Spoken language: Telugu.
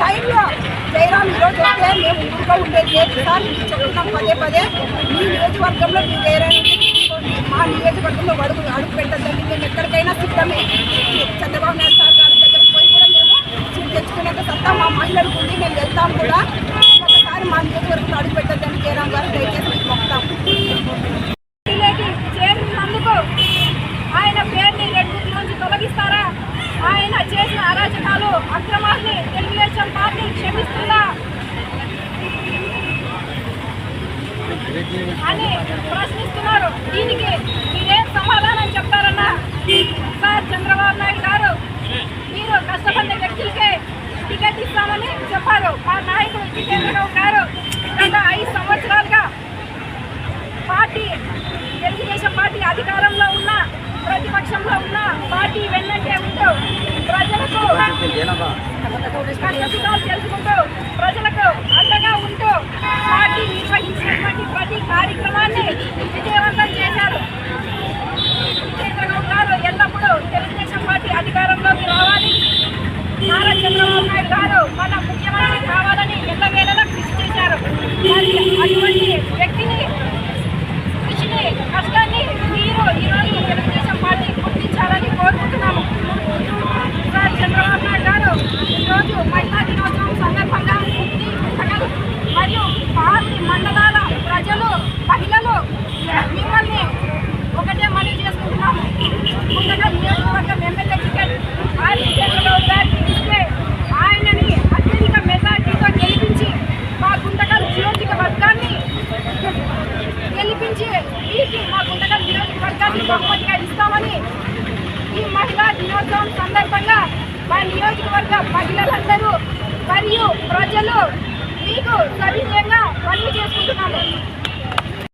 టైంలో జయరాం ఈరోజు వస్తే మేము ఊరిగా ఉండేది లేదు. సార్ మీరు చెప్తున్నాం పదే పదే మీ నియోజకవర్గంలో మీ జయరాం మా నియోజకవర్గంలో అడుగు అడుగు పెట్టద్దండి. మేము ఎక్కడికైనా సిద్ధమే. చంద్రబాబు నాయుడు సార్ గారి దగ్గరకు పోయి కూడా మేము సీట్ తెచ్చుకునేంత సత్తా మా మహిళలకు ఉంది. మేము వెళ్తాం కూడా. ఒకసారి మా నియోజకవర్గంలో అడుగు పెట్టద్దని జయరాం గారు దయచేసి అరాచకాలు తెలుగుదేశం పార్టీ క్షమిస్తుందా? అని ప్రశ్నిస్తున్నారు. దీనికి మీరేం సమాధానం చెప్తారన్నా? సార్ చంద్రబాబు నాయుడు గారు మీరు కష్టపడిన వ్యక్తులకే టికెట్ ఇస్తామని చెప్పారు. మా నాయకుడు జితేంద్రరావు గారు గత ఐదు సంవత్సరాలుగా పార్టీ తెలుగుదేశం పార్టీ అధికారంలో ఉన్న ప్రతిపక్షంలో ఉన్న పార్టీ వెన్నంటే ఉంటూ 够了，别那个。మరియు పార్టీ మండలాల ప్రజలు మహిళలు మిమ్మల్ని ఒకటే మనవి చేసుకుంటున్నాము ముందుగా నియోజకవర్గం ఎమ్మెల్యే టికెట్ ఆర్ చంద్రబాబు ఇస్తే ఆయనని అత్యధిక మెజార్టీతో గెలిపించి మా గుంటకల్ నియోజకవర్గాన్ని గెలిపించి మీకు మా గుంటకల్ నియోజకవర్గాన్ని బహుమతిగా ఇస్తామని ఈ మహిళా దినోత్సవం సందర్భంగా మా నియోజకవర్గ మహిళలందరూ